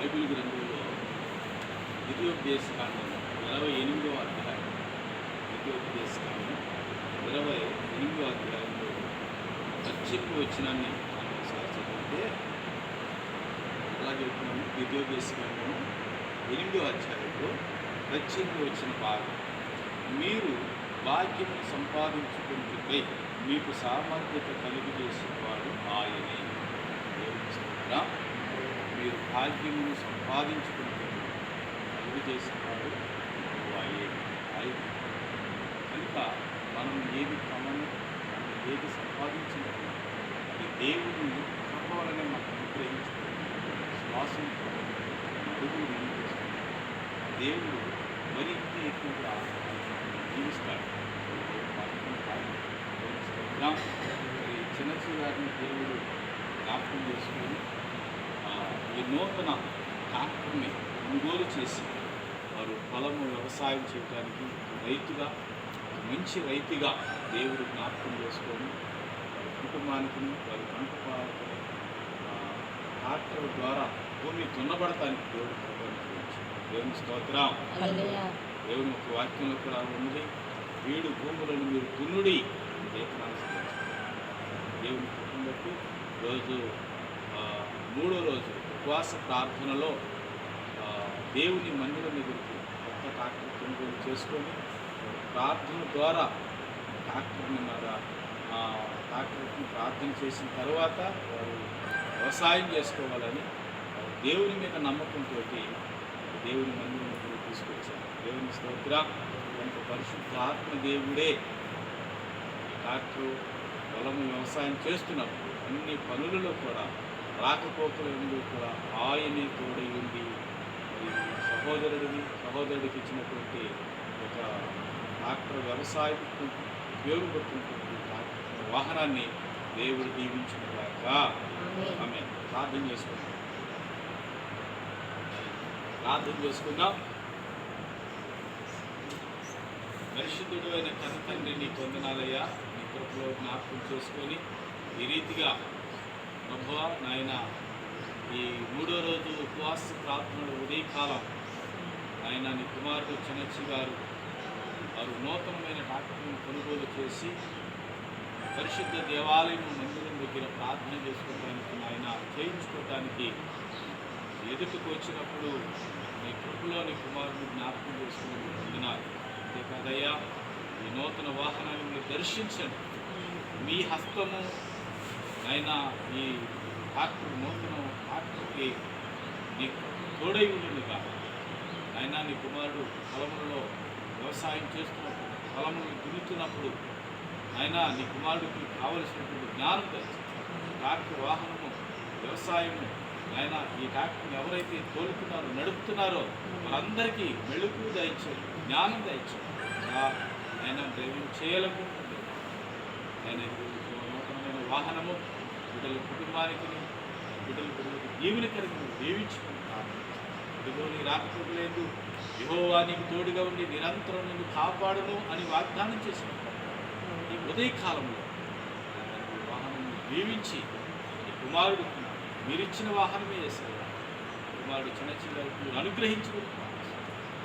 Bible గ్రంథంలో ద్వితీయోపదేశకాండం ఇరవై ఎనిమిదవ అధ్యాయం. ద్వితీయోపదేశకాండం ఇరవై ఎనిమిదవ అధ్యాయంలో రక్షకు వచ్చినాన్ని ఒకసారి చదివితే అలా చెప్తున్నాము ద్వితీయోపదేశకాండము ఎనిమిదవ అధ్యాయంలో ప్రత్యేక వచ్చిన భాగం. మీరు భాగ్యం సంపాదించుకుంటుపై మీకు సామర్థ్యత కలుగు చేసేవాడు ఆయన దేవుని స్తోత్రం. మీరు భాగ్యమును సంపాదించుకుంటున్నారు కలుగు చేసేవాడు ఆయనే కనుక మనం ఏది క్రమము మనం ఏది సంపాదించినది అది దేవుని కావాలని మనం అనుగ్రహించుకుంటున్నాం శ్వాసం అడుగులు నింపేసుకుంటాం దేవుడు మరింత ఎక్కువగా జీవిస్తాడు. చిన్న కాదు. మరి దేవుడు జ్ఞాపకం చేసుకొని ఆ, ఈ నూతన ట్రాక్టర్ని కొనుగోలు చేసి వారు పొలము వ్యవసాయం చేయడానికి రైతుగా ఒక మంచి రైతుగా దేవుడు జ్ఞాపకం చేసుకొని వారి కుటుంబానికి వారి పంట పొలాలకు, ట్రాక్టర్ ద్వారా భూమి దున్నబడటానికి దేవుడు దేవుని స్తోత్రం. దేవుని యొక్క వాక్యంలో కూడా ఉంది. వీడు భూములను మీరు దున్నుడి లేఖనాలు దేవుని బట్టి రోజు మూడో రోజు ఉపవాస ప్రార్థనలో దేవుని మందిరం దగ్గరికి కొత్త ట్రాక్టర్ కొనుగోలు చేసుకొని ప్రార్థన ద్వారా ట్రాక్టర్ని మన ట్రాక్టర్ని ప్రార్థన చేసిన తర్వాత వారు వ్యవసాయం చేసుకోవాలని దేవుని మీద నమ్మకంతో దేవుని మందిరం దగ్గరికి తీసుకొచ్చారు. దేవుని స్తోత్ర కనుక పరిశుద్ధాత్మ దేవుడే. డాక్టర్ పొలము వ్యవసాయం చేస్తున్నప్పుడు అన్ని పనులలో కూడా రాకపోకలందు కూడా ఆయనే తోడై ఉండి సహోదరుడిని సహోదరుడికి ఇచ్చినటువంటి ఒక ట్రాక్టర్ వ్యవసాయకు ఉపయోగపడుతున్నటువంటి వాహనాన్ని దేవుడు దీవించిన దాకా ఆమె ప్రార్థన చేసుకుందాం. ప్రార్థన చేసుకుందాం. పరిశుద్ధుడు అయిన కన్న తండ్రి నీ పొందనాలయ్యా నీ కృపలో జ్ఞాపకం చేసుకొని ఈ రీతిగా ప్రభా నాయన ఈ మూడో రోజు ఉపవాస ప్రార్థనలు ఉదయకాలం ఆయన నీ కుమారుడు చిన్నచ్చి గారు వారు నూతనమైన డాక్టర్ని కొనుగోలు చేసి పరిశుద్ధ దేవాలయం మందిరం దగ్గర ప్రార్థన చేసుకోవడానికి ఆయన చేయించుకోవడానికి ఎదుటికి వచ్చినప్పుడు నీ కృపలో నీ కుమారుని జ్ఞాపకం చేసుకుని పొందినారు అంతేకాదయ్యా ఈ నూతన వాహనాన్ని దర్శించండి. మీ హస్తము అయినా ఈ డాక్టర్ నూతన డాక్టర్కి నీ తోడై ఉండుగా అయినా నీ కుమారుడు పొలములలో వ్యవసాయం చేస్తున్నప్పుడు పొలములు దున్నుతున్నప్పుడు అయినా నీ కుమారుడికి కావలసినటువంటి జ్ఞానం దయచేయండి డాక్టర్ వాహనము వ్యవసాయము ఆయన ఈ డాక్టర్ని ఎవరైతే తోలుతున్నారో నడుపుతున్నారో వాళ్ళందరికీ మెళుకు దయచేయండి జ్ఞానం దయచేయండి ఆయన డ్రైవింగ్ చేయాలనుకుంటుంది ఆయన నూతనమైన వాహనము బిడ్డల కుటుంబానికి బిడ్డల బిడ్డలకు దీవెన కలిగి దీవించుకుంటాను ఇదిగోని రాకపోకలేదు నీకు తోడుగా ఉండి నిరంతరం నిన్ను కాపాడును అని వాగ్దానం చేసిన ఈ ఉదయకాలంలో వాహనం దీవించి ఈ కుమారుడు మీరిచ్చిన వాహనమే చేశారు కుమారుడు చిన్న చిన్న అనుగ్రహించుకుంటున్నాను అనుగ్రహించుకుంటున్నారు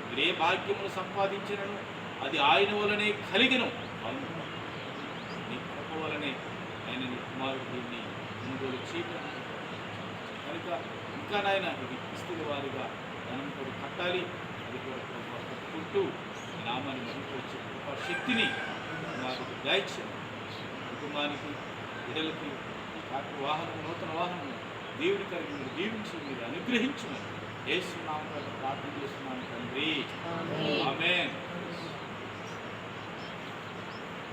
మీరు ఏ భాగ్యమును సంపాదించినను అది ఆయన వలనే కలిగిన. అవును. నీ కృప వలనే ఆయన నీ కుమారుడు దీన్ని కొనుగోలు చేయటం. కనుక ఇంకా నాయన ఇది క్రిస్తుల వారిగా ధనం కూడా కట్టాలి. అది కూడా కట్టుకుంటూ నామాన్ని మరుగుపరిచే కృపా శక్తిని కుమారుడికి దయచేయండి కుటుంబానికి బిడ్డలకి కాకు వాహనం నూతన వాహనం దేవుడి కలిగి మీరు దీవించి మీరు అనుగ్రహించమని ఏసునామం ప్రార్థన చేస్తున్నాను తండ్రి. ఆమేన్.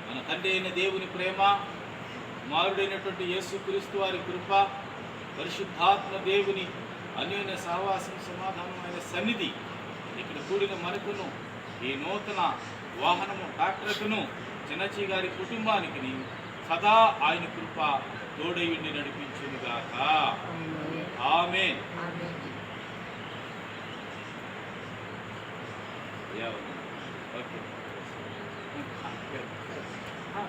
మన తండ్రి అయిన దేవుని ప్రేమ కుమారుడైనటువంటి యేసుక్రీస్తు వారి కృప పరిశుద్ధాత్మ దేవుని అన్యోన్య సహవాసం సమాధానమైన సన్నిధి ఇక్కడ కూడిన మనకును ఈ నూతన వాహనము ట్రాక్టర్కును చిన్నచి గారి కుటుంబానికి సదా ఆయన కృప తోడయుండి నడిపించునుగాక. ఆమె ఓకే. అమ్మ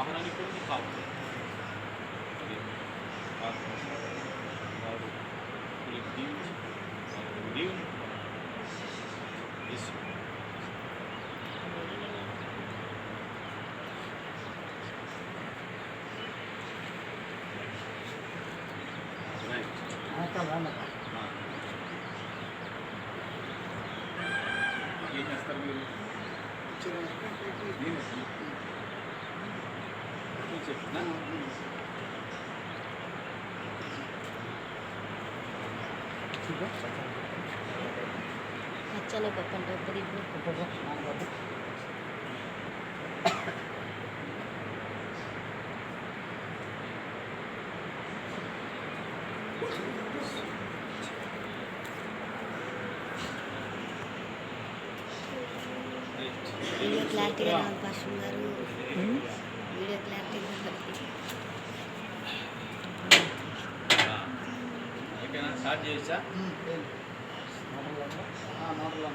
వాహనానికి కూడా నువ్వు కాపాడు మరి ప్రార్థన వారు వీళ్ళకి దీవించి వారికి దీవెన యేసు రైట్ ఆ. ఏం ఇప్పుడు ఇప్పుడు వీడియో క్లారిటీగా రాదు పాస్టర్ గారు వీడియో క్లారిటీగా రాదు. ఓకేనా స్టార్ట్ చేయొచ్చా మోటార్లు